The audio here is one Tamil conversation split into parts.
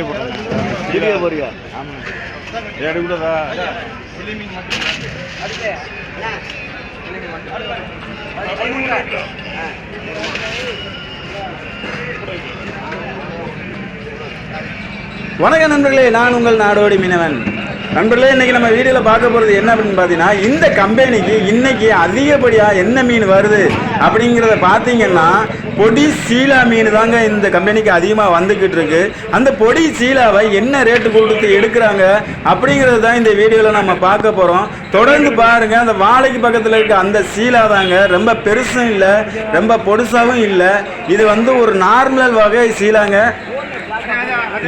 வீடியோ போடுறேன் வீடியோ போறியா ஆமாம் ஏடு கூடதா வணக்கம் நண்பர்களே நான் உங்கள் நாடோடி மீனவன். நண்பர்களே இன்னைக்கு நம்ம வீடியோவில் பார்க்க போகிறது என்ன அப்படின்னு பார்த்தீங்கன்னா இந்த கம்பெனிக்கு இன்னைக்கு அதிகப்படியாக என்ன மீன் வருது அப்படிங்கிறத பார்த்தீங்கன்னா பொடி சீலா மீன் தாங்க இந்த கம்பெனிக்கு அதிகமாக வந்துக்கிட்டு இருக்கு. அந்த பொடி சீலாவை என்ன ரேட்டு கொடுத்து எடுக்கிறாங்க அப்படிங்கிறது தான் இந்த வீடியோவில் நம்ம பார்க்க போகிறோம் தொடர்ந்து பாருங்க அந்த வாழைக்கு பக்கத்தில் இருக்க அந்த சீலா தாங்க ரொம்ப பெருசும் இல்லை ரொம்ப பொடுசாவும் இல்லை. இது வந்து ஒரு நார்மல் வகை சீலாங்க.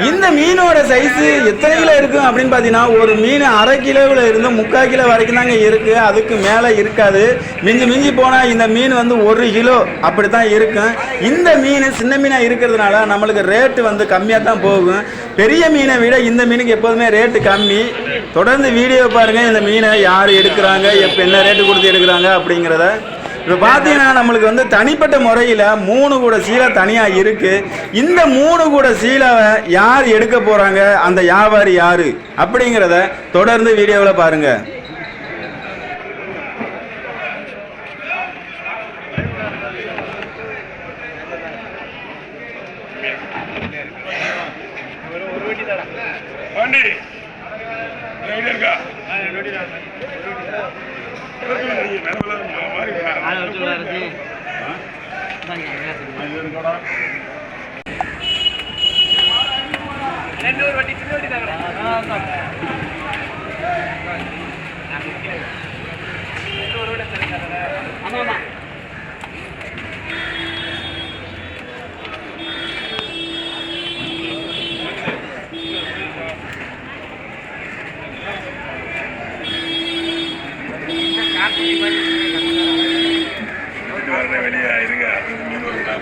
இந்த மீனோட சைஸ் எத்தனை கிலோ இருக்கும் அப்படின்னு பார்த்தீங்கன்னா ஒரு மீன் அரை கிலோவில் இருந்து முக்கால் கிலோ வரைக்கும் தாங்க இருக்குது அதுக்கு மேலே இருக்காது. மிஞ்சி மிஞ்சி போனால் இந்த மீன் வந்து ஒரு கிலோ அப்படி தான் இருக்கும். இந்த மீன் சின்ன மீனாக இருக்கிறதுனால நம்மளுக்கு ரேட்டு வந்து கம்மியாக தான் போகும். பெரிய மீனை விட இந்த மீனுக்கு எப்போதுமே ரேட்டு கம்மி. தொடர்ந்து வீடியோ பாருங்கள் இந்த மீனை யார் எடுக்கிறாங்க எப்போ என்ன ரேட்டு கொடுத்து எடுக்கிறாங்க அப்படிங்கிறத. இப்போ பார்த்தீங்கன்னா நம்மளுக்கு வந்து தனிப்பட்ட முறையில் மூணு கூட சீலை தனியாக இருக்கு. இந்த மூணு கூட சீலாவை யார் எடுக்க போகிறாங்க அந்த வியாபாரி யார்? அப்படிங்கிறத தொடர்ந்து வீடியோவில் பாருங்க பாண்டி எங்க இருக்கா வெளியே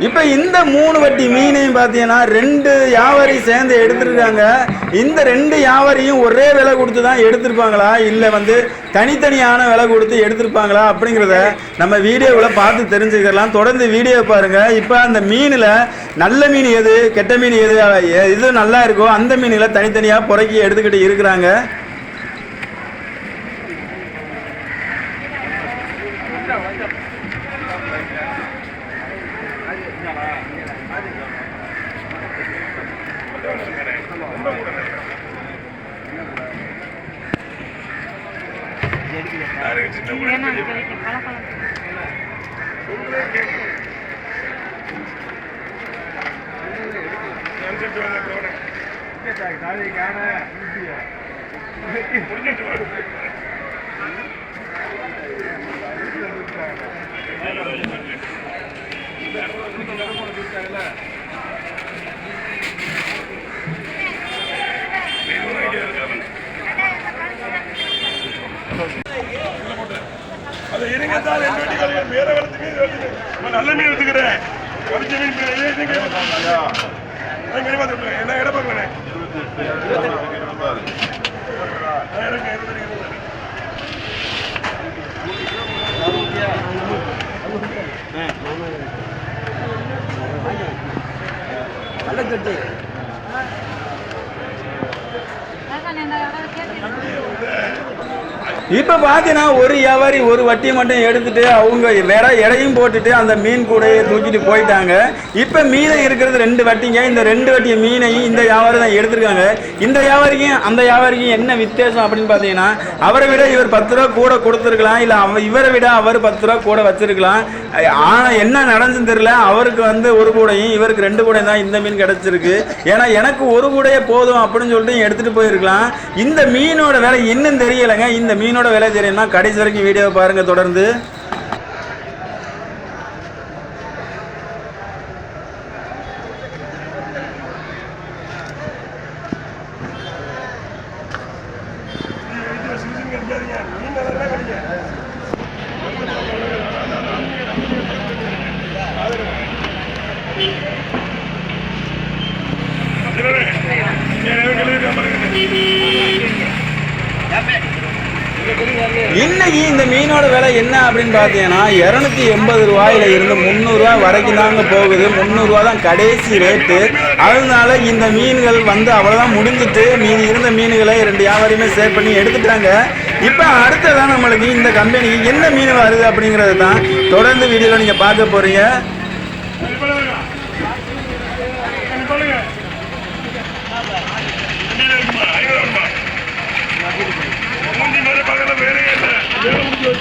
இப்போ இந்த மூணு வட்டி மீனையும் பார்த்தீங்கன்னா ரெண்டு வியாபாரி சேர்ந்து எடுத்துருக்காங்க. இந்த ரெண்டு வியாபாரியும் ஒரே விலை கொடுத்து தான் எடுத்திருப்பாங்களா? இல்லை வந்து தனித்தனியான விலை கொடுத்து எடுத்திருப்பாங்களா? அப்படிங்கிறத நம்ம வீடியோவில் பார்த்து தெரிஞ்சுக்கலாம் தொடர்ந்து வீடியோ பாருங்கள் இப்போ அந்த மீனில் நல்ல மீன் எது கெட்ட மீன் எது எது நல்லா இருக்கோ அந்த மீனில் தனித்தனியாக புறக்கி எடுத்துக்கிட்டு இருக்கிறாங்க. முடிஞ்சிட்டு வாங்க அது இருங்க தான் ரெண்டு வட்டி கலைய வேற வளர்த்து மீன் வளர்த்து நான் நல்ல மீன் எடுத்துக்கிறேன். வலிச்ச மீன் என்ன இடம் பார்க்கலண்ணே. எனக்கு இருபது இப்போ பார்த்தீங்கன்னா ஒரு வியாபாரி ஒரு வட்டி மட்டும் எடுத்துட்டு அவங்க வேற எடையும் போட்டுட்டு அந்த மீன் கூடையை தூக்கிட்டு போயிட்டாங்க. இப்போ மீதம் இருக்கிறது ரெண்டு வட்டிங்க. இந்த ரெண்டு வட்டி மீனையும் இந்த வியாபாரி தான் எடுத்திருக்காங்க. இந்த வியாபாரிக்கும் அந்த வியாபாரிக்கும் என்ன வித்தியாசம் அப்படின்னு பார்த்தீங்கன்னா அவரை விட இவர் பத்து ரூபா கூட கொடுத்துருக்கலாம். இல்லை அவ இவரை விட அவர் பத்து ரூபா கூட வச்சிருக்கலாம். ஆனால் என்ன நடந்துன்னு தெரியல. அவருக்கு வந்து ஒரு கூடையும் இவருக்கு ரெண்டு கூடையும் தான் இந்த மீன் கிடச்சிருக்கு. ஏன்னா எனக்கு ஒரு கூடையே போதும் அப்படின்னு சொல்லிட்டு எடுத்துகிட்டு போயிருக்கலாம். இந்த மீனோட விலை இன்னும் தெரியலைங்க. இந்த மீனோட விலை தெரியும்னா கடைசி வரைக்கும் வீடியோவை பாருங்க தொடர்ந்து Yeah, yeah மீன் நல்லா கிடைக்க இன்னைக்கு இந்த மீனோட விலை என்ன அப்படின்னு பார்த்தீங்கன்னா இரநூத்தி எண்பது ரூபாயில இருந்து முந்நூறுரூவா வரைக்கும் தாங்க போகுது. முந்நூறுரூவா தான் கடைசி ரேட்டு அதனால இந்த மீன்கள் வந்து அவ்வளோதான் முடிஞ்சிட்டு மீதி இருந்த மீன்களை ரெண்டு வியாபாரியுமே சேவ் பண்ணி எடுத்துட்டாங்க. இப்போ அடுத்ததான் நம்மளுக்கு இந்த கம்பெனிக்கு என்ன மீன் வருது அப்படிங்கிறது தான் தொடர்ந்து வீடியோவில் நீங்கள் பார்க்க போகிறீங்க இது பண்ணுங்க. இது பண்ணுங்க. மீன் இருக்குமா? ஐநூறு வருமா? மூஞ்சி மாதிரி பக்கத்துல வேலையே இல்லை. வேலை முடிஞ்சு வச்சு. அதான் கேட்டுட்டு. அது வாடா, வாங்க. காலையில fix வாடா. சரி, வெளியே வா, வெளியே வா, வெளியே வா.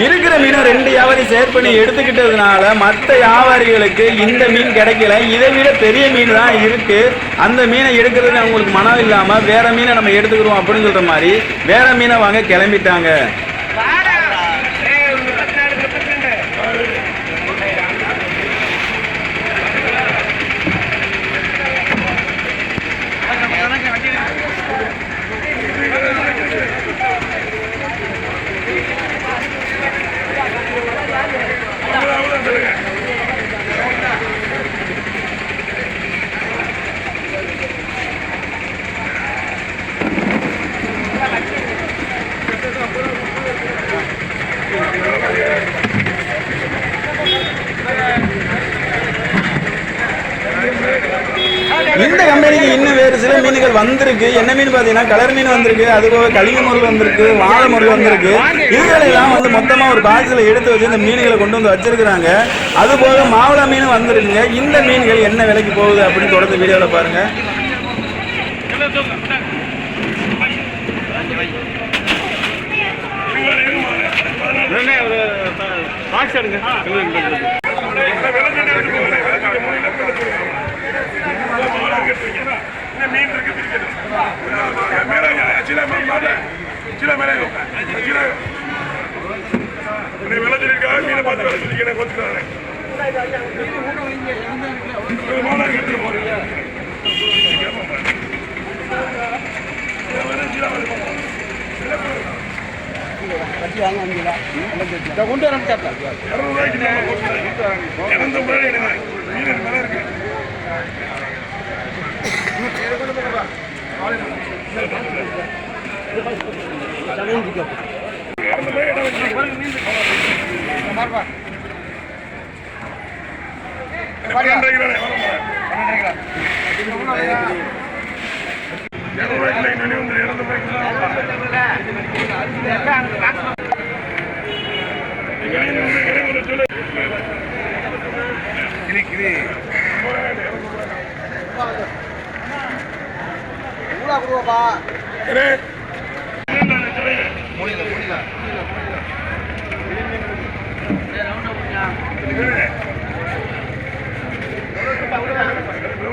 இருக்கிற மீனை ரெண்டு வியாபாரி சேர் பண்ணி எடுத்துக்கிட்டதுனால மற்ற வியாபாரிகளுக்கு இந்த மீன் கிடைக்கல. இதை விட பெரிய மீன் தான் இருக்கு. அந்த மீனை எடுக்கிறதுக்கு அவங்களுக்கு மனம் இல்லாம வேற மீனை நம்ம எடுத்துக்கிறோம் அப்படின்னு சொல்ற மாதிரி வேற மீனை வாங்க கிளம்பிட்டாங்க அவ்வளவுதான் சொல்லுங்க. இந்த கம்பெனிக்கு இன்னும் வேறு சில மீன்கள் வந்திருக்கு? என்ன மீன் பார்த்தீங்கன்னா கலர் மீன் வந்திருக்கு அது போக கழிவு முருள் வந்திருக்கு வாழை முருள் வந்திருக்கு. இதுகளெல்லாம் வந்து மொத்தமாக ஒரு பாக்ஸில் எடுத்து வச்சு இந்த மீன்களை கொண்டு வந்து வச்சிருக்கிறாங்க. அது போக மாவள மீன் வந்திருக்குங்க. இந்த மீன்கள் என்ன விலைக்கு போகுது அப்படின்னு தொடர்ந்து வீடியோவில் பாருங்க. மீன் இருக்கு பிரிக்கணும் மேல சில மேல சில மேல சில விலை சொல்லியிருக்காங்க மீனை பார்த்து விலை சொல்லிக்கிறேன் கொடுத்துருக்காங்க மாலை கட்டு போறீங்க இரநூறுவாய்க்கு நம்ம கொடுத்துருக்காங்க இரநூத்தி ரூபாய் மீன் மேலே இருக்கு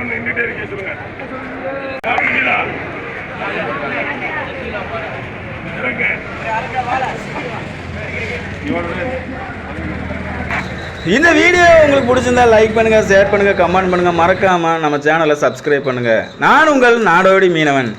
நின்றுட்டே இருக்கேன் சொல்லுங்க இந்த வீடியோ உங்களுக்கு பிடிச்சிருந்தா லைக் பண்ணுங்க ஷேர் பண்ணுங்க கமெண்ட் பண்ணுங்க. மறக்காம நம்ம சேனலை சப்ஸ்கிரைப் பண்ணுங்க. நான் உங்கள் நாடோடி மீனவன்.